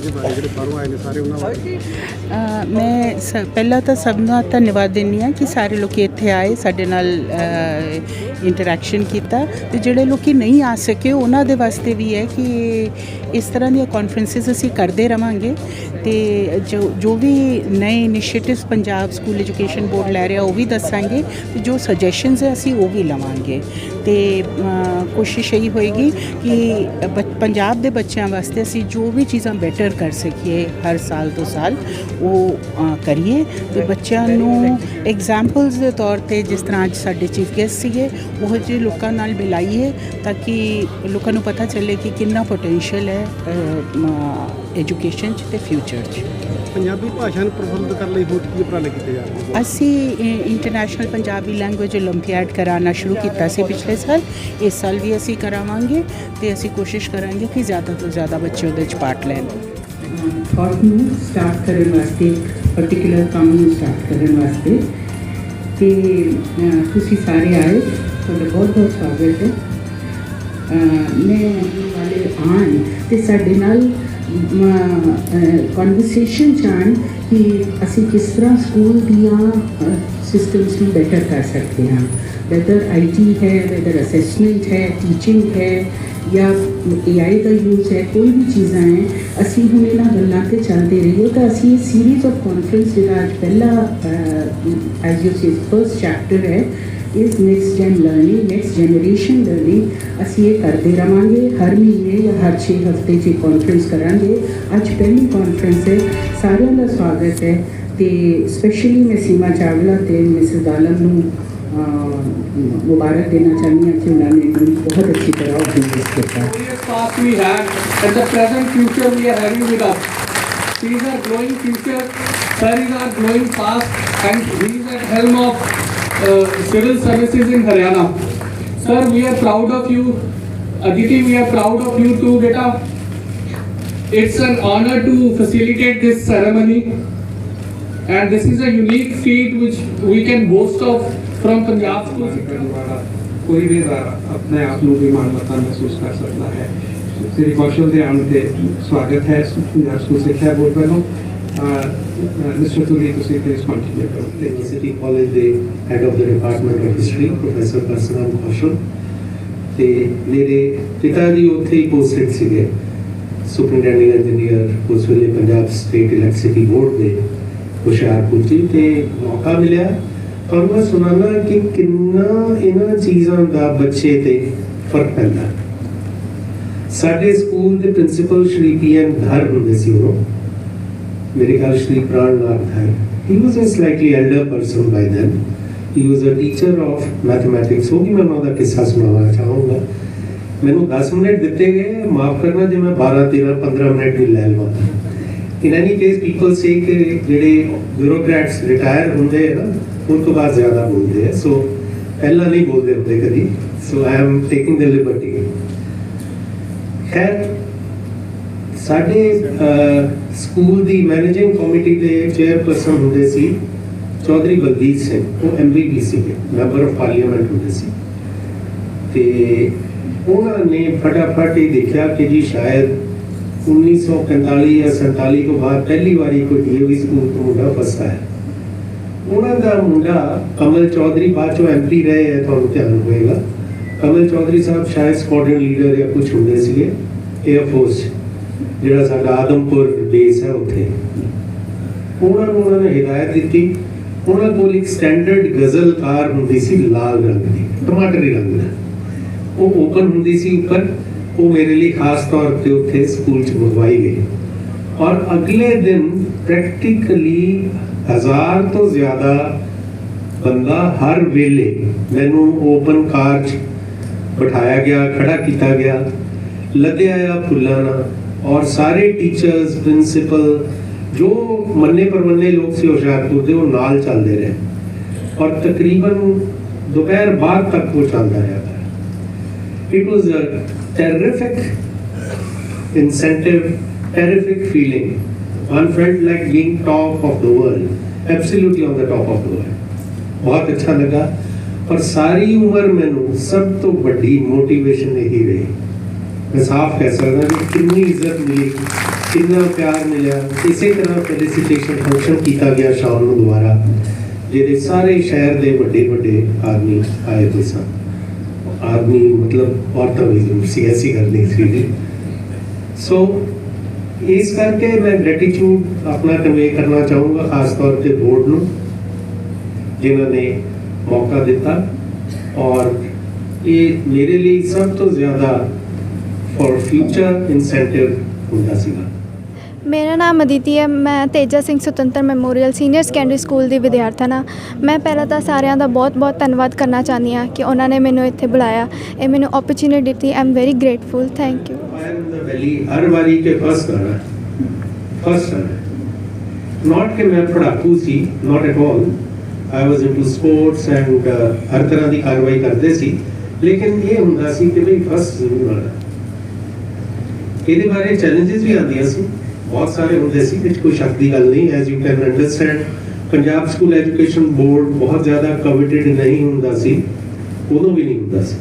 ਇਹਦੇ ਬਾਰੇ ਜਿਹੜੇ ਬਾਹਰੋਂ ਆਏ ਨੇ ਸਾਰੇ ਉਹਨਾਂ ਬਾਰੇ। ਅ, ਮੈਂ ਸ- ਪਹਿਲਾਂ ਤਾਂ ਸਭ ਦਾ ਧੰਨਵਾਦ ਦਿੰਦੀ ਹਾਂ ਕਿ ਸਾਰੇ ਲੋਕੀ ਇੱਥੇ ਆਏ ਸਾਡੇ ਨਾਲ ਇੰਟਰੈਕਸ਼ਨ ਕੀਤਾ ਤੇ ਜਿਹੜੇ ਲੋਕੀ ਨਹੀਂ ਆ ਸਕੇ, ਉਹਨਾਂ ਦੇ ਵਾਸਤੇ ਵੀ ਹੈ ਕਿ ਇਸ ਤਰ੍ਹਾਂ ਦੀਆਂ ਕਾਨਫਰੰਸਿਸ ਅਸੀਂ ਕਰਦੇ ਰਵਾਂਗੇ ਤੇ ਜੋ ਜੋ ਵੀ ਨਏ initiatives Punjab school education board ਲੈ ਰਿਹਾ, ਉਹ ਵੀ ਦੱਸਾਂਗੇ ਤੇ ਜੋ ਸੁਜੈਸ਼ਨਸ ਹੈ ਅਸੀਂ ਉਹ ਵੀ ਲਵਾਂਗੇ। ਤੇ ਕੋਸ਼ਿਸ਼ ਇਹੀ ਹੋਏਗੀ ਕਿ ਬ- ਪੰਜਾਬ ਦੇ ਬੱਚਿਆਂ ਵਾਸਤੇ ਅਸੀਂ ਜੋ ਵੀ ਚੀਜ਼ਾਂ ਬੈਟਰ ਕਰ ਸਕੀਏ ਹਰ ਸਾਲ ਤੋਂ ਸਾਲ, ਉਹ ਕਰੀਏ ਤੇ ਬੱਚਿਆਂ ਨੂੰ ਐਗਜ਼ਾਮਪਲਸ ਦੇ ਤੌਰ ਤੇ ਜਿਸ ਤਰ੍ਹਾਂ ਅੱਜ ਸਾਡੇ ਚੀਫ ਗੈਸਟ ਸੀਗੇ ਉਹ ਜਿਹੇ ਲੋਕਾਂ ਨਾਲ ਮਿਲਾਈਏ ਤਾਂ ਕਿ ਲੋਕਾਂ ਨੂੰ ਪਤਾ ਚੱਲੇ ਕਿ ਕਿੰਨਾ ਪੋਟੈਂਸ਼ੀਅਲ ਹੈ ਐਜੂਕੇਸ਼ਨ 'ਚ ਤੇ ਫਿਊਚਰ 'ਚ ਪੰਜਾਬੀ ਭਾਸ਼ਾ ਨੂੰ ਪ੍ਰਫੁੱਲਤ ਕਰਨ ਲਈ ਹੋਰ ਕੀ ਉਪਰਾਲੇ ਕੀਤੇ ਜਾ ਰਹੇ ਨੇ ਅਸੀਂ ਇੰਟਰਨੈਸ਼ਨਲ ਪੰਜਾਬੀ ਲੈਂਗੁਏਜ 올림픽 ਕਰਾਉਣਾ ਸ਼ੁਰੂ ਕੀਤਾ ਸੀ ਪਿਛਲੇ ਸਾਲ ਇਸ ਸਾਲ ਵੀ ਅਸੀਂ ਕਰਾਵਾਂਗੇ ਤੇ ਅਸੀਂ ਕੋਸ਼ਿਸ਼ ਕਰਾਂਗੇ ਕਿ ਜ਼ਿਆਦਾ ਤੋਂ ਜ਼ਿਆਦਾ ਬੱਚੇ ਉਹਦੇ 'ਚ ਪਾਰਟ ਲੈਣ ਥਾਟ ਨੂੰ ਸਟਾਰਟ ਕਰਨ ਵਾਸਤੇ ਇੱਕ ਪਾਰਟਿਕੂਲਰ ਕੰਮ ਨੂੰ ਸਟਾਰਟ ਕਰਨ ਵਾਸਤੇ ਤੇ ਅਹ, ਤੁਸੀਂ ਸਾਰੇ ਆਏ ਤੁਹਾਡਾ ਬਹੁਤ ਬਹੁਤ ਸਵਾਗਤ ਹੈ ਅਹ, ਮੈਂ ਵਾਲੇ ਆਣ ਤੇ ਸਾਡੇ ਨਾਲ ਕਨਵਰਸੇਸ਼ਨ ਚਾਣ ਕਿ ਅਸੀਂ ਕਿਸ ਤਰ੍ਹਾਂ ਸਕੂਲ ਦੀਆਂ ਸਿਸਟਮਸ ਨੂੰ ਬੈਟਰ ਕਰ ਸਕਦੇ ਹਾਂ ਵੈਦਰ ਆਈਟੀ ਹੈ ਵੈਦਰ ਅਸੈਸਮੈਂਟ ਹੈ ਟੀਚਿੰਗ ਹੈ ਜਾਂ AI ਦਾ ਯੂਜ਼ ਹੈ ਕੋਈ ਵੀ ਚੀਜ਼ਾਂ ਹੈ ਅਸੀਂ ਹੁਣ ਇਹਨਾਂ ਗੱਲਾਂ ਤੇ ਚੱਲਦੇ ਰਹੀਏ ਤਾਂ ਅਸੀਂ ਇਹ ਸੀਰੀਜ਼ ਆਫ ਕਾਨਫਰੰਸ ਜਿਹੜਾ ਅੱਜ ਪਹਿਲਾ as you say first chapter ਹੈ ਇਸ ਨੈਕਸਟ ਜਨ ਲਰਨਿੰਗ ਨੈਕਸਟ ਜਨਰੇਸ਼ਨ ਲਰਨਿੰਗ ਅਸੀਂ ਇਹ ਕਰਦੇ ਰਵਾਂਗੇ ਹਰ ਮਹੀਨੇ ਜਾਂ ਹਰ 6 ਹਫ਼ਤੇ 'ਚ ਕਾਨਫਰੰਸ ਕਰਾਂਗੇ। ਅੱਜ ਪਹਿਲੀ ਕਾਨਫਰੰਸ ਹੈ। ਸਾਰਿਆਂ ਦਾ ਸਵਾਗਤ ਹੈ। ਤੇ ਸਪੈਸ਼ਲੀ ਮੈਂ ਸੀਮਾ ਚਾਵਲਾ ਤੇ ਮਿਸਿਸ ਆਲਮ ਨੂੰ ਮੁਬਾਰਕ ਦੇਣਾ ਚਾਹੁੰਦੀ ਹਾਂ ਕਿ ਉਹਨਾਂ ਨੇ ਮੈਨੂੰ ਬਹੁਤ ਅੱਛੀ ਤਰ੍ਹਾਂ ਆਰਗੇਨਾਈਜ਼ ਕੀਤਾ। Previous past we had, and the present future we are having with us. He is future, sir is our glowing past, and he is at helm of Civil Services in Haryana. Sir, we are proud of you. Aditi, we are proud of you too, beta. It's an honor to facilitate this ceremony. And this is a unique feat which we can boast of from Punjab to कोई भी अपने आप में भी मानवता महसूस कर सकता है श्री कौशल दे आने स्वागत है स्कूल शिक्षा बोर्ड वालों ਬੋਰਡ ਤੁਸੀਂ ਪਲੀਜ਼ ਕੰਟੀਨਿਊ ਕਰੋ University College ਦੇ head of the department of history professor Parasram Kaushal ਤੇ ਮੇਰੇ ਪਿਤਾ ਜੀ ਉੱਥੇ ਹੀ ਪੋਸਟਡ ਸੀਗੇ। ਸੁਪਰਡੈਂਟਿੰਗ ਇੰਜੀਨੀਅਰ ਉਸ ਵੇਲੇ ਪੰਜਾਬ ਸਟੇਟ ਇਲੈਕਟ੍ਰਿਸਿਟੀ ਬੋਰਡ ਦੇ ਹੁਸ਼ਿਆਰਪੁਰ ਜੀ ਤੇ ਮੌਕਾ ਮਿਲਿਆ। ਪਰ ਮੈਂ ਸੁਣਾਣਾ ਕਿ ਕਿੰਨਾ ਇਹਨਾਂ ਚੀਜ਼ਾਂ ਦਾ ਬੱਚੇ ਤੇ ਫ਼ਰਕ ਪੈਂਦਾ। ਸਾਡੇ ਸਕੂਲ ਦੇ ਪ੍ਰਿੰਸੀਪਲ ਸ਼੍ਰੀ ਪੀ ਧਰ ਹੁੰਦੇ ਸੀ ਉਹ ਮੇਰੇ ਖਿਆਲ ਸ਼੍ਰੀ ਪ੍ਰਾਣ he was a slightly elder person by then. He was a teacher of mathematics. ਉਹ ਵੀ ਮੈਂ ਉਹਨਾਂ ਕਿੱਸਾ ਸੁਣਾਉਣਾ ਚਾਹੂੰਗਾ ਮੈਨੂੰ 10 ਮਿੰਟ ਦਿੱਤੇ ਗਏ ਮਾਫ ਕਰਨਾ ਜੇ ਮੈਂ 12 13 15 ਮਿੰਟ ਵੀ ਲੈ ਲਵਾਂ ਇਨ ਐਨੀ ਕੇਸ ਪੀਪਲ ਸੇ ਕਿ ਜਿਹੜੇ ਬਿਊਰੋਕਰੈਟਸ ਰਿਟਾਇਰ ਹੁੰਦੇ ਆ ਨਾ ਉਹ ਤੋਂ ਬਾਅਦ ਜ਼ਿਆਦਾ ਬੋਲਦੇ ਆ ਸੋ ਪਹਿਲਾਂ ਨਹੀਂ ਬੋਲਦੇ ਹੁੰਦੇ ਕਦੀ so I am taking the liberty ਖੈਰ ਸਾਡੇ ਸਕੂਲ ਦੀ ਮੈਨੇਜਿੰਗ ਕਮੇਟੀ ਦੇ ਚੇਅਰਪਰਸਨ ਹੁੰਦੇ ਸੀ ਚੌਧਰੀ ਬਲਬੀਰ ਸਿੰਘ, ਉਹ ਐਮਬੀਬੀਸੀ ਸੀਗੇ ਮੈਂਬਰ ਆਫ ਪਾਰਲੀਮੈਂਟ ਹੁੰਦੇ ਸੀ। ਤੇ ਉਹਨਾਂ ਨੇ ਫਟਾਫਟ ਇਹ ਦੇਖਿਆ ਕਿ ਜੀ ਸ਼ਾਇਦ 1945 ਜਾਂ 47 ਤੋਂ ਬਾਅਦ ਪਹਿਲੀ ਵਾਰੀ ਕੋਈ ਡੀਏਵੀ ਸਕੂਲ ਤੋਂ ਮੁੰਡਾ ਫਸਾ ਹੈ। ਉਹਨਾਂ ਦਾ ਮੁੰਡਾ ਕਮਲ ਚੌਧਰੀ, ਬਾਅਦ ਚੋਂ ਐਮਪੀ ਰਹੇ ਹੈ, ਤੁਹਾਨੂੰ ਧਿਆਨ ਹੋਏਗਾ ਕਮਲ ਚੌਧਰੀ ਸਾਹਿਬ ਸ਼ਾਇਦ ਸਕੁਆਡਰਨ ਲੀਡਰ ਜਾਂ ਕੁਝ ਹੁੰਦੇ ਸੀਗੇ 에ਅਰ ਫੋਰਸ ਜਿਹੜਾ ਸਾਡਾ ਆਦਮਪੁਰ ਬੇਸ ਹੈ ਉੱਥੇ। ਉਹਨਾਂ ਨੂੰ ਉਹਨਾਂ ਨੇ ਹਿਦਾਇਤ ਦਿੱਤੀ। ਉਹਨਾਂ ਕੋਲ ਇੱਕ ਸਟੈਂਡਰਡ ਗਜ਼ਲ ਕਾਰ ਹੁੰਦੀ ਸੀ ਲਾਲ ਰੰਗ ਦੀ, ਟਮਾਟਰੀ ਰੰਗ ਦਾ। ਉਹ ਓਪਨ ਹੁੰਦੀ ਸੀ ਉੱਪਰ। ਉਹ ਮੇਰੇ ਲਈ ਖਾਸ ਤੌਰ ਤੇ ਉੱਥੇ ਸਕੂਲ ਚ ਮੰਗਵਾਈ ਗਈ। ਔਰ ਅਗਲੇ ਦਿਨ ਪ੍ਰੈਕਟੀਕਲੀ ਹਜ਼ਾਰ ਤੋਂ ਜ਼ਿਆਦਾ ਬੰਦਾ ਹਰ ਵੇਲੇ ਮੈਨੂੰ ਓਪਨ ਕਾਰ 'ਚ ਬਿਠਾਇਆ ਗਿਆ, ਖੜਾ ਕੀਤਾ ਗਿਆ। ਲੱਦਿਆ ਆ ਫੁੱਲਾਂ ਨਾਲ। ਔਰ ਸਾਰੇ ਟੀਚਰਸ ਪ੍ਰਿੰਸੀਪਲ ਜੋ ਮੰਨੇ ਪਰਮੰਨੇ ਲੋਕ ਸੀ ਹੁਸ਼ਿਆਰਪੁਰ ਦੇ ਉਹ ਨਾਲ ਚੱਲਦੇ ਰਹੇ ਔਰ ਤਕਰੀਬਨ ਦੁਪਹਿਰ ਬਾਅਦ ਤੱਕ ਉਹ ਚੱਲਦਾ ਰਿਹਾ it was a terrific incentive, terrific feeling. One felt like being top of the world, absolutely on the top of the world. ਬਹੁਤ ਅੱਛਾ ਲੱਗਾ ਪਰ ਸਾਰੀ ਉਮਰ ਮੈਨੂੰ ਸਭ ਤੋਂ ਵੱਡੀ ਮੋਟੀਵੇਸ਼ਨ ਇਹੀ ਰਹੀ ਮੈਂ ਸਾਫ਼ ਕਹਿ ਸਕਦਾ ਕਿ ਕਿੰਨੀ ਇੱਜ਼ਤ ਮਿਲੀ, ਕਿੰਨਾ ਪਿਆਰ ਮਿਲਿਆ। ਇਸੇ ਤਰ੍ਹਾਂ ਫੈਲਿਸਿਟੇਸ਼ਨ ਫੰਕਸ਼ਨ ਕੀਤਾ ਗਿਆ ਸ਼ਾਮ ਨੂੰ ਦੁਬਾਰਾ ਜਿਹਦੇ ਸਾਰੇ ਸ਼ਹਿਰ ਦੇ ਵੱਡੇ ਵੱਡੇ ਆਦਮੀ ਆਏ ਹੋਏ ਸਨ। ਆਦਮੀ ਮਤਲਬ ਔਰਤਾਂ ਵੀ ਜ਼ਰੂਰ ਸੀ, ਐਸੀ ਗੱਲ ਨਹੀਂ ਸੀ ਜੀ। ਸੋ ਇਸ ਕਰਕੇ ਮੈਂ ਗ੍ਰੈਟੀਟਿਊਡ ਆਪਣਾ ਕਨਵੇ ਕਰਨਾ ਚਾਹੂੰਗਾ ਖਾਸ ਤੌਰ ਤੇ ਬੋਰਡ ਨੂੰ, ਜਿਨ੍ਹਾਂ ਨੇ ਮੌਕਾ ਦਿੱਤਾ। ਔਰ ਇਹ ਮੇਰੇ ਲਈ ਸਭ ਤੋਂ ਜ਼ਿਆਦਾ ਫॉर ਫਿਊਚਰ ਇਨਸੈਂਟਿਵ ਹੁੰਦਾ ਸੀਗਾ। ਮੇਰਾ ਨਾਮ ਅਦਿਤੀ ਹੈ ਮੈਂ Teja Singh Sutantar memorial senior secondary school ਦੀ ਵਿਦਿਆਰਥਣ ਹਾਂ। ਮੈਂ ਪਹਿਲਾਂ ਤਾਂ ਸਾਰਿਆਂ ਦਾ ਬਹੁਤ-ਬਹੁਤ ਧੰਨਵਾਦ ਕਰਨਾ ਚਾਹੁੰਦੀ ਹਾਂ ਕਿ ਉਹਨਾਂ ਨੇ ਮੈਨੂੰ ਇੱਥੇ ਬੁਲਾਇਆ। ਇਹ ਮੈਨੂੰ ਓਪਰਚ्युनिटी ਦਿੱਤੀ। Am very grateful thank you ਹਰ ਵਾਰੀ ਕੇ ਫਸਟ ਆਣਾ ਫਸਟ ਆਣਾ ਨਾਟ ਕਿ ਮੈਂ ਪੜਾਕੂ ਸੀ not at all I was into sports and ਹਰ ਤਰ੍ਹਾਂ ਦੀ ਕਾਰਵਾਈ ਕਰਦੇ ਸੀ। ਲੇਕਿਨ ਇਹ ਹੁੰਦਾ ਸੀ ਕਿ ਵੀ ਫਸਟ ਜ਼ਰੂਰ ਆਣਾ ਇਹਦੇ ਬਾਰੇ ਚੈਲੰਜਸ ਵੀ ਆਉਂਦੀਆਂ ਸੀ ਬਹੁਤ ਸਾਰੇ ਹੁੰਦੇ ਸੀ ਵਿੱਚ ਕੋਈ ਸ਼ੱਕ ਦੀ ਗੱਲ ਨਹੀਂ as you can understand Punjab school education board ਬਹੁਤ ਜ਼ਿਆਦਾ ਕਵਿਟਡ ਨਹੀਂ ਹੁੰਦਾ ਸੀ ਉਦੋਂ ਵੀ ਨਹੀਂ ਹੁੰਦਾ ਸੀ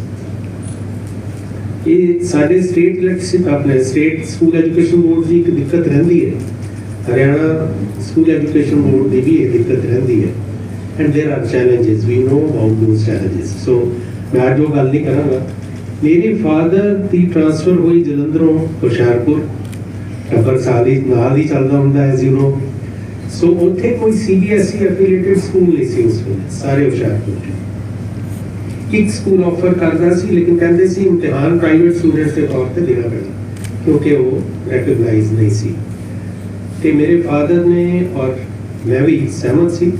ਇਹ ਸਾਡੇ ਸਟੇਟ ਇਲੈਕਸ਼ਨ ਆਪਣੇ ਸਟੇਟ ਸਕੂਲ ਐਜੂਕੇਸ਼ਨ ਬੋਰਡ ਦੀ ਇੱਕ ਦਿੱਕਤ ਰਹਿੰਦੀ ਹੈ ਹਰਿਆਣਾ ਸਕੂਲ ਐਜੂਕੇਸ਼ਨ ਬੋਰਡ ਦੀ ਵੀ ਇਹ ਦਿੱਕਤ ਰਹਿੰਦੀ ਹੈ and there are challenges we know about those challenges so ਮੈਂ ਅੱਜ ਉਹ ਗੱਲ ਨਹੀਂ ਕਰਾਂਗਾ ਮੇਰੇ ਫਾਦਰ ਦੀ ਟ੍ਰਾਂਸਫਰ ਹੋਈ ਜਲੰਧਰੋਂ ਹੁਸ਼ਿਆਰਪੁਰ। ਟੱਬਰ ਸਾਲੀ ਨਾਲ ਹੀ ਚੱਲਦਾ ਹੁੰਦਾ ਐਜ਼ ਯੂ نو ਸੋ ਉੱਥੇ ਕੋਈ ਸੀਬੀਐਸਈ ਐਫੀਲੀਏਟਡ ਸਕੂਲ ਨਹੀਂ ਸੀ ਉਸ ਵੇਲੇ, ਸਾਰੇ ਹੁਸ਼ਿਆਰਪੁਰ 'ਚ ਇੱਕ ਸਕੂਲ ਆਫਰ ਕਰਦਾ ਸੀ, ਲੇਕਿਨ ਕਹਿੰਦੇ ਸੀ ਇਮਤਿਹਾਨ ਪ੍ਰਾਈਵੇਟ ਸਟੂਡੈਂਟਸ ਦੇ ਤੌਰ ਤੇ ਦੇਣਾ ਪੈਣਾ, ਕਿਉਂਕਿ ਉਹ ਰੈਕਗਨਾਈਜ਼ ਨਹੀਂ ਸੀ। ਤੇ ਮੇਰੇ ਫਾਦਰ ਨੇ ਔਰ ਮੈਂ ਵੀ ਸਹਿਮਤ ਸੀ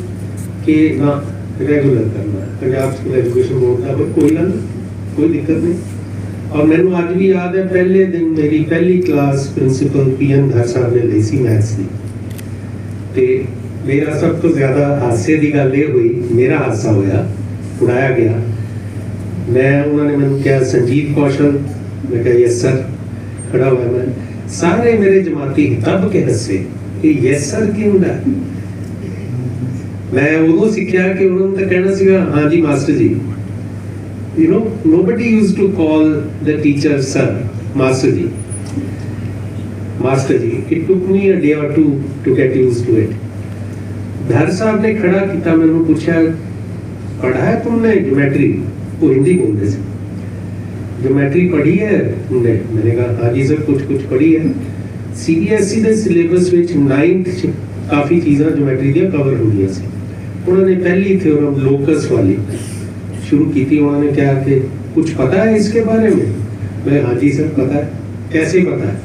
ਕਿ ਨਾ ਰੈਗੂਲਰ ਕਰਨਾ, ਪੰਜਾਬ ਸਕੂਲ ਐਜੂਕੇਸ਼ਨ ਬੋਰਡ ਦਾ ਕੋਈ- ਗੱਲ ਕੋਈ ਦਿੱਕਤ ਨਹੀਂ। ਔਰ ਮੈਨੂੰ ਅੱਜ ਵੀ ਯਾਦ ਹੈ, ਪਹਿਲੇ ਦਿਨ ਮੇਰੀ ਪਹਿਲੀ ਕਲਾਸ ਪ੍ਰਿੰਸੀਪਲ ਪੀਐਨ ਧਰ ਸਾਹਿਬ ਨੇ ਲਈ ਸੀ ਮੈਥਸ ਦੀ। ਤੇ ਮੇਰਾ ਸਭ ਤੋਂ ਜ਼ਿਆਦਾ ਹਾਸੇ ਦੀ ਗੱਲ ਇਹ ਹੋਈ, ਮੇਰਾ ਹਾਸਾ ਹੋਇਆ, ਉਡਾਇਆ ਗਿਆ। ਮੈਂ, ਉਹਨਾਂ ਨੇ ਮੈਨੂੰ ਕਿਹਾ, ਸੰਜੀਤ ਕੌਸ਼ਲ। ਮੈਂ ਕਿਹਾ ਯੈਸ ਸਰ ਖੜਾ ਹੋਇਆ ਮੈਂ। ਸਾਰੇ ਮੇਰੇ ਜਮਾਤੀ ਦੱਬ ਕੇ ਹੱਸੇ ਕਿ ਯੈਸ ਸਰ ਕੀ ਹੁੰਦਾ? ਮੈਂ ਉਦੋਂ ਸਿੱਖਿਆ ਕਿ ਉਹਨਾਂ ਨੂੰ ਤਾਂ ਕਹਿਣਾ ਸੀਗਾ, ਹਾਂ ਮਾਸਟਰ ਜੀ you know nobody used to call the teacher sir master ji master ji it took me a day or two to get used to it धर साहब ने खड़ा किया मैंने पूछा पढ़ा है तुमने ज्योमेट्री वो हिंदी बोलते थे ज्योमेट्री पढ़ी है तुमने मैंने कहा हाँ जी सर कुछ कुछ पढ़ी है ਸੀਬੀਐਸਈ ਦੇ ਸਿਲੇਬਸ ਵਿੱਚ 9th ਚ ਕਾਫੀ ਚੀਜ਼ਾਂ ਜਿਓਮੈਟਰੀ ਦੀਆਂ ਕਵਰ ਹੁੰਦੀਆਂ ਸੀ ਉਹਨਾਂ ਨੇ ਪਹਿਲੀ ਥਿਓਰਮ ਲੋਕਸ ਵਾਲੀ शुरू की थी उन्होंने कहा कि कुछ पता है इसके बारे में मैं हाँ जी सर पता है कैसे पता है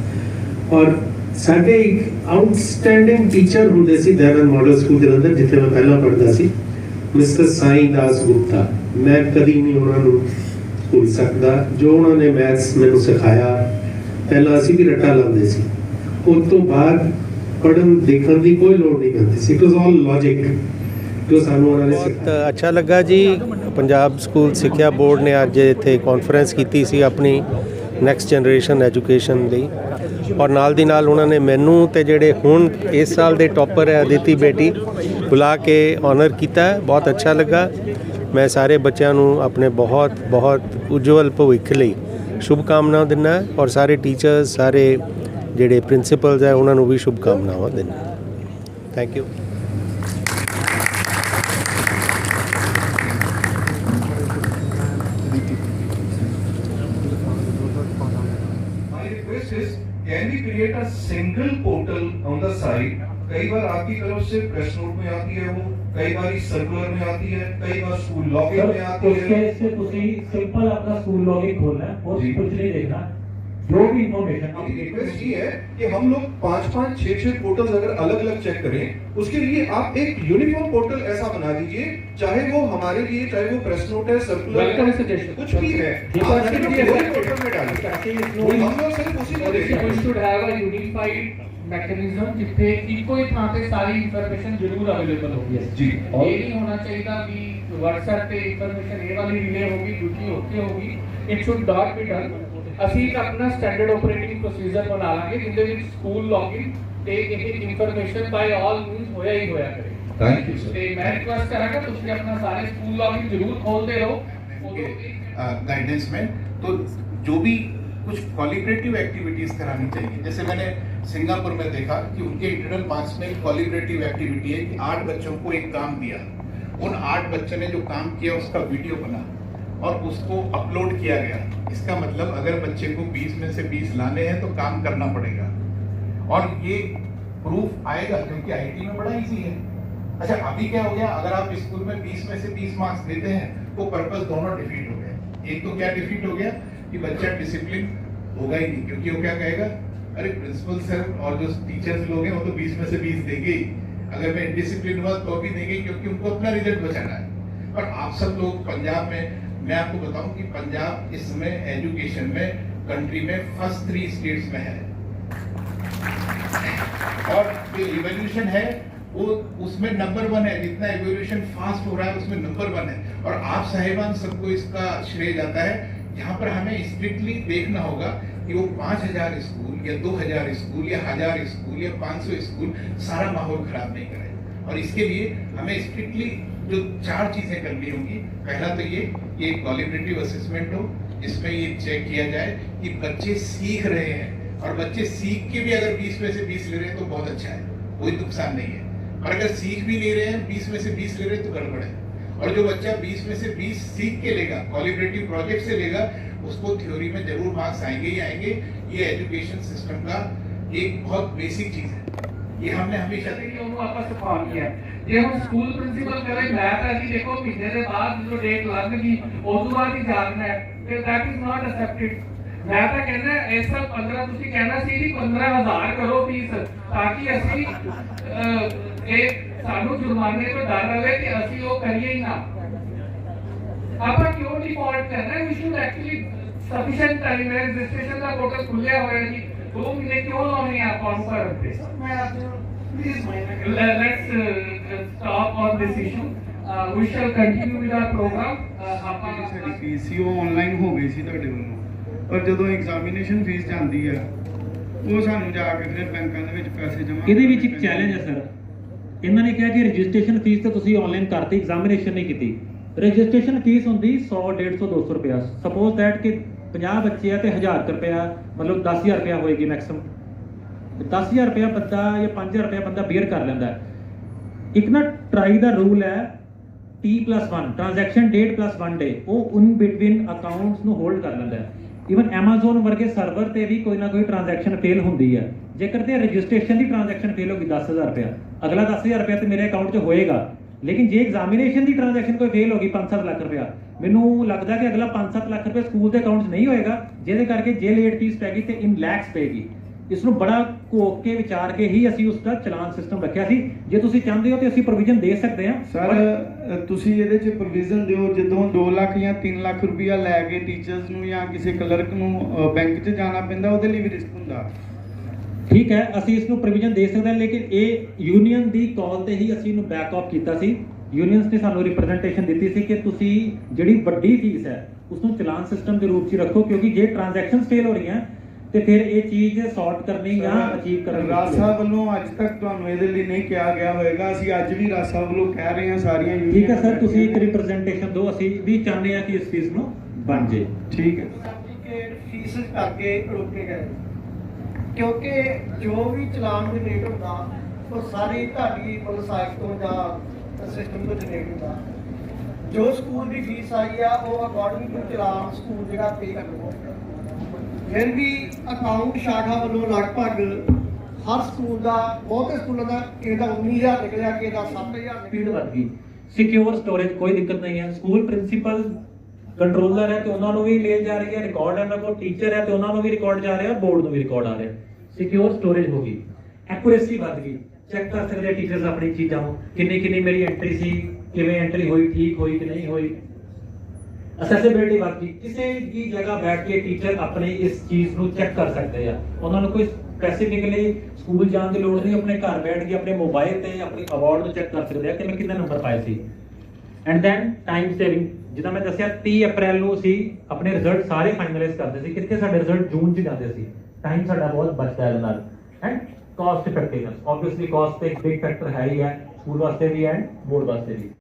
और ਸਾਡੇ ਇੱਕ ਆਊਟਸਟੈਂਡਿੰਗ ਟੀਚਰ ਹੁੰਦੇ ਸੀ ਦੈਨਨ ਮਾਡਲ ਸਕੂਲ ਜਲੰਧਰ ਜਿੱਥੇ ਮੈਂ ਪਹਿਲਾਂ ਪੜ੍ਹਦਾ ਸੀ ਮਿਸਟਰ ਸਾਈਂ ਦਾਸ ਗੁਪਤਾ ਮੈਂ ਕਦੀ ਨਹੀਂ ਉਹਨਾਂ ਨੂੰ ਭੁੱਲ ਸਕਦਾ ਜੋ ਉਹਨਾਂ ਨੇ ਮੈਥਸ ਮੈਨੂੰ ਸਿਖਾਇਆ ਪਹਿਲਾਂ ਅਸੀਂ ਵੀ ਰੱਟਾ ਲਾਉਂਦੇ ਸੀ ਉਸ ਤੋਂ ਬਾਅਦ ਪੜ੍ਹਨ ਦੇਖਣ ਦੀ ਕੋਈ ਲੋੜ ਨਹੀਂ ਪੈਂਦੀ ਸੀ ਇਟ ਵਾਸ ਆਲ ਲੌਜੀਕ ਜੋ ਸਾਨੂੰ ਉਹਨਾਂ ਨੇ ਬਹੁਤ ਅੱਛਾ ਲੱਗਾ ਜੀ। ਪੰਜਾਬ ਸਕੂਲ ਸਿੱਖਿਆ ਬੋਰਡ ਨੇ ਅੱਜ ਇੱਥੇ ਕਾਨਫਰੰਸ ਕੀਤੀ ਸੀ ਆਪਣੀ ਨੈਕਸਟ ਜਨਰੇਸ਼ਨ ਐਜੂਕੇਸ਼ਨ ਲਈ। ਔਰ ਨਾਲ ਦੀ ਨਾਲ ਉਹਨਾਂ ਨੇ ਮੈਨੂੰ ਤੇ ਜਿਹੜੇ ਹੁਣ ਇਸ ਸਾਲ ਦੇ ਟੌਪਰ ਹੈ ਅਦਿਤੀ ਬੇਟੀ ਬੁਲਾ ਕੇ ਆਨਰ ਕੀਤਾ। ਬਹੁਤ ਅੱਛਾ ਲੱਗਾ। ਮੈਂ ਸਾਰੇ ਬੱਚਿਆਂ ਨੂੰ ਆਪਣੇ ਬਹੁਤ ਬਹੁਤ ਉਜਵਲ ਭਵਿੱਖ ਲਈ ਸ਼ੁਭ ਕਾਮਨਾਵਾਂ ਦਿੰਦਾ ਔਰ ਸਾਰੇ ਟੀਚਰਸ ਸਾਰੇ ਜਿਹੜੇ ਪ੍ਰਿੰਸੀਪਲਸ ਹੈ ਉਹਨਾਂ ਨੂੰ ਵੀ ਸ਼ੁਭ ਕਾਮਨਾਵਾਂ ਦਿੰਦਾ thank you central portal on the site कई बार आपकी तरफ़ से प्रेस नोट में आती है वो कई बार सर्कुलर में आती है कई बार स्कूल लॉगिन में आती है सिंपल अपना स्कूल लॉगिन खोलना है और कुछ नहीं देखना। जो भी इन्फॉर्मेशन रिक्वेस्ट ये है कि हम लोग पाँच पाँच छह छह पोर्टल अगर अलग अलग चेक करें उसके लिए आप एक यूनिफॉर्म पोर्टल ऐसा बना दीजिए चाहे वो हमारे लिए चाहे वो प्रेस नोट है सर्कुलर कुछ भी है। पोर्टल में डालिए। हम मैकेनिज्म जिससे इको ही। पे सारी इंफॉर्मेशन ज़रूर अवेलेबल होगी। जी। ये नहीं होना चाहिए था कि व्हाट्सएप पे इंफॉर्मेशन ये वाली रिले होगी दूसरी होती होगी। It should not be done ਅਸੀਂ ਇੱਕ ਆਪਣਾ ਸਟੈਂਡਰਡ ਆਪਰੇਟਿੰਗ ਪ੍ਰੋਸੀਜਰ ਬਣਾ ਲਾਂਗੇ ਜਿਹਦੇ ਵਿੱਚ ਸਕੂਲ ਲੌਗਇਨ ਤੇ ਇਹ ਇਨਫੋਰਮੇਸ਼ਨ ਬਾਈ ਆਲ ਮੀਨਸ ਹੋਇਆ ਹੀ ਹੋਇਆ ਕਰੇ थैंक यू सर ਤੇ ਮੈਂ ਰਿਕੁਐਸਟ ਕਰਾਂਗਾ ਤੁਸੀਂ ਆਪਣਾ ਸਾਰੇ ਸਕੂਲ ਲੌਗਇਨ ਜ਼ਰੂਰ ਖੋਲਦੇ ਰਹੋ ਉਦੋਂ ਇੱਕ गाइडेंस में तो जो भी कुछ क्वालिटेटिव एक्टिविटीज करानी चाहिए जैसे मैंने सिंगापुर में देखा कि उनके इंटरनल मार्क्स में कॉलिबरेटिव एक्टिविटी है कि आठ बच्चों को एक काम दिया उन आठ बच्चों ने जो काम किया उसका वीडियो बना और उसको अपलोड किया गया। इसका मतलब अगर बच्चे को 20 में से 20 लाने हैं तो काम करना पड़ेगा। और ये प्रूफ आएगा क्योंकि आईटी में बड़ा इजी है। अच्छा अभी क्या हो गया? अगर आप स्कूल में 20 में से 20 मार्क्स देते हैं तो पर्पस दोनों डिफीट हो गए। एक तो क्या डिफीट हो गया कि बच्चा डिसिप्लिन होगा ही नहीं, क्योंकि वो क्या कहेगा? अरे प्रिंसिपल सर और जो टीचर्स लोग हैं, वो तो 20 में से 20 देंगे अगर मैं डिसिप्लिन हुआ तो भी देंगे क्योंकि उनको अपना रिज़ल्ट बचाना है। और आप सब लोग पंजाब में मैं आपको बताऊँ कि पंजाब इस समय एजुकेशन में कंट्री में फ़र्स्ट थ्री स्टेट्स में है। और जो इवोल्यूशन है, वो उसमें नंबर वन है। जितना इवोल्यूशन फास्ट हो रहा है, उसमें नंबर वन है। और आप साहिबान सबको इसका श्रेय जाता है। यहाँ पर हमें स्ट्रिक्टली देखना होगा कि वो पाँच हज़ार स्कूल या दो हज़ार स्कूल या हज़ार स्कूल या पाँच सौ स्कूल सारा माहौल खराब नहीं करे। और इसके लिए हमें स्ट्रिक्टली जो चार चीज़ें करनी होंगी। पहला तो ये कि एक क्वालिटेटिव असेसमेंट हो इसमें ये चेक किया जाए कि बच्चे सीख रहे हैं। और बच्चे सीख के भी अगर 20 में से 20 ले रहे हैं तो बहुत अच्छा है, कोई नुकसान नहीं है। और अगर सीख भी नहीं रहे हैं 20 में से 20 ले रहे हैं तो गड़बड़ है। और जो बच्चा 20 में से 20 सीख के लेगा क्वालिटेटिव प्रोजेक्ट से लेगा, उसको थ्योरी में ज़रूर मार्क्स आएँगे ही आएँगे। ये एजुकेशन सिस्टम का एक बहुत बेसिक चीज़ है। ये हमने हमेशा ਕਿ ਉਹਨੂੰ ਆਪਾਂ ਸਿਖਾਉਣ ਗਿਆ ਜੇ ਹੁਣ ਸਕੂਲ ਪ੍ਰਿੰਸੀਪਲ ਕਰੇ ਮੈਂ ਤਾਂ ਜੀ ਦੇਖੋ ਮਹੀਨੇ ਦੇ ਬਾਅਦ ਜਦੋਂ ਡੇਟ ਲੱਗ ਗਈ ਉਸ ਤੋਂ ਬਾਅਦ ਹੀ ਜਾਣਨਾ ਹੈ। ਤੇ ਦੈਟ ਇਜ਼ ਨਾਟ ਅਸੈਪਟਡ ਮੈਂ ਤਾਂ ਕਹਿੰਦਾ ਇਸ ਸਾਲ 15 ਤੁਸੀਂ ਕਹਿਣਾ ਸੀ ਜੀ 15000 ਕਰੋ ਫੀਸ ਤਾਂ ਕਿ ਅਸੀਂ ਅਹ, ਇਹ ਸਾਨੂੰ ਜੁਰਮਾਨੇ ਤੋਂ ਡਰ ਰਵੇ ਕਿ ਅਸੀਂ ਉਹ ਕਰੀਏ ਹੀ ਨਾ। ਆਪਾਂ ਕਿਉਂ ਡਿਫਾਲਟ ਕਰਨਾ we should actually sufficient time ਹੈ। ਰਜਿਸਟ੍ਰੇਸ਼ਨ ਦਾ ਪੋਰਟਲ ਖੁੱਲਿਆ ਹੋਇਆ ਜੀ। ਦੋ ਮਹੀਨੇ ਕਿਉਂ ਲਾਉਣੇ ਆ ਆਪਾਂ ਨੂੰ ਭਰਨ ਤੇ? Le- let's uh, stop on this issue. Uh, we shall continue with our program. Uh, ਆਪਾਂ ਸਾਡੀ ਫੀਸ ਸੀ ਉਹ ਆਨਲਾਈਨ ਹੋ ਗਈ ਸੀ ਤੁਹਾਡੇ ਵੱਲੋਂ ਪਰ ਜਦੋਂ ਐਗਜ਼ਾਮੀਨੇਸ਼ਨ ਫੀਸ ਜਾਂਦੀ ਆ ਉਹ ਸਾਨੂੰ ਜਾ ਕੇ ਫਿਰ ਬੈਂਕਾਂ ਦੇ ਵਿੱਚ ਪੈਸੇ ਜਮ੍ਹਾਂ ਇਹਦੇ ਵਿੱਚ ਇੱਕ ਚੈਲੰਜ ਹੈ ਸਰ ਇਹਨਾਂ ਨੇ ਕਿਹਾ ਕਿ ਰਜਿਸਟ੍ਰੇਸ਼ਨ ਫੀਸ ਤਾਂ ਤੁਸੀਂ ਆਨਲਾਈਨ ਕਰਤੀ ਐਗਜ਼ਾਮੀਨੇਸ਼ਨ ਨਹੀਂ ਕੀਤੀ। ਰਜਿਸਟ੍ਰੇਸ਼ਨ ਫੀਸ ਹੁੰਦੀ 100 150 200 ਰੁਪਿਆ ਸਪੋਜ਼ ਦੈਟ ਕਿ 50 ਬੱਚੇ ਆ ਤੇ 1000 ਰੁਪਿਆ ਮਤਲਬ 10000 ਰੁਪਿਆ ਹੋਏਗੀ ਮੈਕਸਿਮਮ 10000 ਰੁਪਿਆ ਬੰਦਾ ਜਾਂ 5000 ਰੁਪਿਆ ਬੰਦਾ ਬੇਅਰ ਕਰ ਲੈਂਦਾ ਇੱਕ ਨਾ ਟਰਾਈ ਦਾ ਰੂਲ ਹੈ T+1 ਟ੍ਰਾਂਜੈਕਸ਼ਨ ਡੇਟ 1 ਡੇ ਉਹ ਇਨ ਬਿਟਵੀਨ ਅਕਾਊਂਟਸ ਨੂੰ ਹੋਲਡ ਕਰ ਲੈਂਦਾ ਹੈ। ਇਵਨ Amazon ਵਰਗੇ ਸਰਵਰ ਤੇ ਵੀ ਕੋਈ ਨਾ ਕੋਈ ਟ੍ਰਾਂਜੈਕਸ਼ਨ ਫੇਲ ਹੁੰਦੀ ਹੈ। ਜੇਕਰ ਤੇ ਰਜਿਸਟ੍ਰੇਸ਼ਨ ਦੀ ਟ੍ਰਾਂਜੈਕਸ਼ਨ ਫੇਲ ਹੋ ਗਈ 10000 ਰੁਪਿਆ ਅਗਲਾ 10000 ਰੁਪਿਆ ਤੇ ਮੇਰੇ ਅਕਾਊਂਟ 'ਚ ਹੋਏਗਾ। ਲੇਕਿਨ ਜੇ ਐਗਜ਼ਾਮੀਨੇਸ਼ਨ ਦੀ ਟ੍ਰਾਂਜੈਕਸ਼ਨ ਕੋਈ ਫੇਲ ਹੋ ਗਈ 5-7 ਲੱਖ ਰੁਪਇਆ, ਮੈਨੂੰ ਲੱਗਦਾ ਕਿ ਅਗਲਾ 5-7 ਲੱਖ ਰੁਪਏ ਸਕੂਲ ਦੇ ਅਕਾਊਂਟ 'ਚ ਨਹੀਂ ਹੋਏਗਾ, ਜਿਹਦੇ ਕਰਕੇ ਜੇ ਲੇਟ ਫੀਸ ਪੈ ਗਈ ਤੇ ਇਨ ਲੈਕਸ ਪਏਗੀ ਇਸ ਨੂੰ ਬੜਾ ਘੋਕ ਕੇ ਵਿਚਾਰ ਕੇ ਹੀ ਅਸੀਂ ਉਸ ਦਾ ਚਲਾਨ ਸਿਸਟਮ ਰੱਖਿਆ ਸੀ। ਜੇ ਤੁਸੀਂ ਚਾਹੁੰਦੇ ਹੋ ਤੇ ਅਸੀਂ ਪ੍ਰੋਵੀਜ਼ਨ ਦੇ ਸਕਦੇ ਹਾਂ। ਸਰ ਤੁਸੀਂ ਇਹਦੇ 'ਚ ਪ੍ਰੋਵੀਜ਼ਨ ਦਿਓ ਜਦੋਂ 2 ਲੱਖ ਜਾਂ 3 ਲੱਖ ਰੁਪਇਆ ਲੈ ਕੇ ਟੀਚਰਸ ਨੂੰ ਜਾਂ ਕਿਸੇ ਕਲਰਕ ਨੂੰ ਬੈਂਕ 'ਚ ਜਾਣਾ ਪੈਂਦਾ ਉਹਦੇ ਲਈ ਵੀ ਰਿਸਕ ਹੁੰਦਾ। ਠੀਕ ਹੈ ਅਸੀਂ ਇਸ ਨੂੰ ਪ੍ਰੋਵੀਜ਼ਨ ਦੇ ਸਕਦੇ ਹਾਂ ਲੇਕਿਨ ਇਹ ਯੂਨੀਅਨ ਦੀ ਕਾਲ ਤੇ ਹੀ ਅਸੀਂ ਇਹਨੂੰ ਬੈਕ ਆਫ ਕੀਤਾ ਸੀ। ਯੂਨੀਅਨਸ ਨੇ ਸਾਨੂੰ ਰਿਪਰੈਜ਼ੈਂਟੇਸ਼ਨ ਦਿੱਤੀ ਸੀ ਕਿ ਤੁਸੀਂ ਜਿਹੜੀ ਵੱਡੀ ਫੀਸ ਹੈ ਉਸ ਨੂੰ ਚਲਾਨ ਸਿਸਟਮ ਦੇ ਰੂਪ 'ਚ ਰੱਖੋ ਕਿਉਂਕਿ ਜੇ ਟ੍ਰਾਂਜੈਕਸ਼ਨਸ ਫੇਲ ਹੋ ਰਹੀਆਂ ਤੇ ਫਿਰ ਇਹ ਚੀਜ਼ ਸੌਰਟ ਕਰਨੀ ਜਾਂ ਅਚੀਵ ਕਰਨੀ ਰਾਸਾ ਵੱਲੋਂ ਅੱਜ ਤੱਕ ਤੁਹਾਨੂੰ ਇਹਦੇ ਲਈ ਨਹੀਂ ਕਿਹਾ ਗਿਆ ਹੋਵੇਗਾ ਅਸੀਂ ਅੱਜ ਵੀ ਰਾਸਾ ਵੱਲੋਂ ਕਹਿ ਰਹੇ ਹਾਂ ਸਾਰੀਆਂ union ਠੀਕ ਹੈ ਸਰ ਤੁਸੀਂ ਇੱਕ ਰਿਪਰੈਜ਼ੈਂਟੇਸ਼ਨ ਦਿਓ ਅਸੀਂ ਵੀ ਚਾਹੁੰਦੇ ਹਾਂ ਕਿ ਇਸ ਫੀਸ ਨੂੰ ਬਣ ਜੇ। ਠੀਕ ਹੈ। ਸਰਟੀਫਿਕੇਟ ਫੀਸ ਕਰਕੇ ਰੋਕੇ ਗਏ। ਕਿਉਂਕਿ ਜੋ ਵੀ ਚਲਾਨ ਜਨਰੇਟ ਹੁੰਦਾ ਉਹ ਸਾਰੀ ਤੁਹਾਡੀ ਮਤਲਬ ਸਾਈਟ ਤੋਂ ਜਾਂ ਸਿਸਟਮ ਤੋਂ ਜਨਰੇਟ ਹੁੰਦਾ। ਜੋ ਸਕੂਲ ਦੀ ਫੀਸ ਆਈ ਆ, ਉਹ ਅਕੋਰਡਿੰਗ ਟੂ ਚਲਾਨ ਸਕੂਲ ਜਿਹੜਾ ਪੇ ਕਰੂਗਾ ਫਿਰ ਵੀ ਅਕਾਊਂਟ ਸ਼ਾਖਾ ਵੱਲੋਂ ਲਗਭਗ ਹਰ ਸਕੂਲ ਦਾ, ਬਹੁਤੇ ਸਕੂਲਾਂ ਦਾ ਇਹਦਾ 19000 ਨਿਕਲਿਆ ਕਿ ਇਹਦਾ 7000 ਸਪੀਡ ਵੱਧ ਗਈ। ਸਿਕਿਉਰ ਸਟੋਰੇਜ ਕੋਈ ਦਿੱਕਤ ਨਹੀਂ ਹੈ। ਸਕੂਲ ਪ੍ਰਿੰਸੀਪਲ ਕੰਟਰੋਲਰ ਹੈ ਤੇ ਉਹਨਾਂ ਨੂੰ ਵੀ ਮੇਲ ਜਾ ਰਹੀ ਹੈ ਰਿਕਾਰਡ ਇਹਨਾਂ ਕੋਲ ਟੀਚਰ ਹੈ ਤੇ ਉਹਨਾਂ ਨੂੰ ਵੀ ਰਿਕਾਰਡ ਜਾ ਰਿਹਾ ਬੋਰਡ ਨੂੰ ਵੀ ਰਿਕਾਰਡ ਆ ਰਿਹਾ। ਸਿਕਿਉਰ ਸਟੋਰੇਜ ਹੋ ਗਈ। ਐਕੂਰੇਸੀ ਵੱਧ ਗਈ। ਚੈੱਕ ਕਰ ਸਕਦੇ ਟੀਚਰਸ ਆਪਣੀ ਚੀਜ਼ਾਂ ਨੂੰ। ਕਿੰਨੀ ਕਿੰਨੀ ਮੇਰੀ ਐਂਟਰੀ ਸੀ ਕਿਵੇਂ ਐਂਟਰੀ ਹੋਈ, ਠੀਕ ਹੋਈ ਕਿ ਨਹੀਂ ਹੋਈ? ਅਸੈਸਿਬਿਲਿਟੀ ਵੱਧ ਕਿਸੇ ਵੀ ਜਗ੍ਹਾ ਬੈਠ ਕੇ ਟੀਚਰ ਆਪਣੀ ਇਸ ਚੀਜ਼ ਨੂੰ ਚੈੱਕ ਕਰ ਸਕਦੇ ਆ। ਉਹਨਾਂ ਨੂੰ ਕੋਈ ਸਪੈਸੀਫਿਕਲੀ ਸਕੂਲ ਜਾਣ ਦੀ ਲੋੜ ਨਹੀਂ, ਆਪਣੇ ਘਰ ਬੈਠ ਕੇ ਆਪਣੇ ਮੋਬਾਈਲ ਤੇ ਆਪਣੀ ਅਵਾਰਡ ਨੂੰ ਚੈੱਕ ਕਰ ਸਕਦੇ ਆ ਕਿ ਮੈਂ ਕਿੰਨੇ ਨੰਬਰ ਪਾਏ ਸੀ। ਐਂਡ ਦੈਨ ਟਾਈਮ ਸੇਵਿੰਗ ਜਿੱਦਾਂ ਮੈਂ ਦੱਸਿਆ 30 ਅਪ੍ਰੈਲ ਨੂੰ ਅਸੀਂ ਆਪਣੇ ਰਿਜ਼ਲਟ ਸਾਰੇ ਫਾਈਨਲਾਈਜ਼ ਕਰਦੇ ਸੀ। ਕਿੱਥੇ ਸਾਡੇ ਰਿਜ਼ਲਟ ਜੂਨ 'ਚ ਜਾਂਦੇ ਸੀ। ਟਾਈਮ ਸਾਡਾ ਬਹੁਤ ਬਚਦਾ ਹੈ ਇਹਦੇ ਨਾਲ। And cost effectiveness obviously cost ਤੇ ਇੱਕ ਬਿਗ ਫੈਕਟਰ ਹੈ ਹੀ ਹੈ। ਸਕੂਲ ਵਾਸਤੇ ਵੀ ਐਂਡ ਬੋਰਡ ਵਾਸਤੇ ਵੀ।